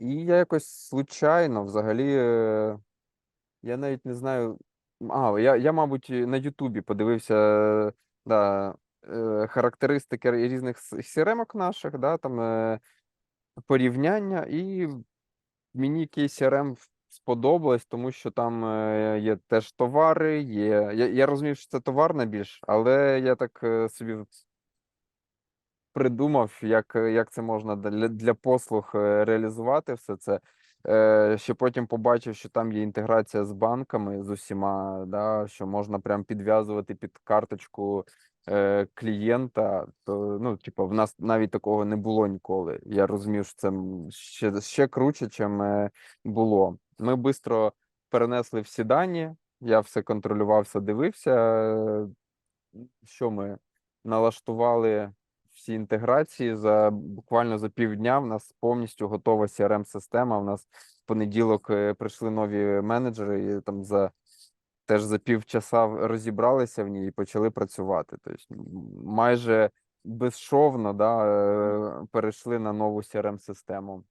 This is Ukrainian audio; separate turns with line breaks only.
І я якось случайно взагалі, е, я навіть не знаю. А, я, я, мабуть, на Ютубі подивився е, да, е, характеристики різних сіремок наших, да, там порівняння, і мені KCRM сподобалось, тому що там є теж товари, є. Я, я розумів, що це товарна більш, але я так собі придумав, як, е, як це можна для, для послуг е, реалізувати все це. Е, ще потім побачив, що там є інтеграція з банками з усіма, да, що можна прям підв'язувати під карточку е, клієнта. То, ну, типу, в нас навіть такого не було ніколи. Я розумів, що це ще, ще круче, чим е, було. Ми швидко перенесли всі дані, я все контролював, все дивився. Що ми налаштували всі інтеграції за буквально за півдня. В нас повністю готова crm система У нас в понеділок е, прийшли нові менеджери, і там за теж за півчаса розібралися в ній і почали працювати. Тобто майже безшовно да, е, перейшли на нову crm систему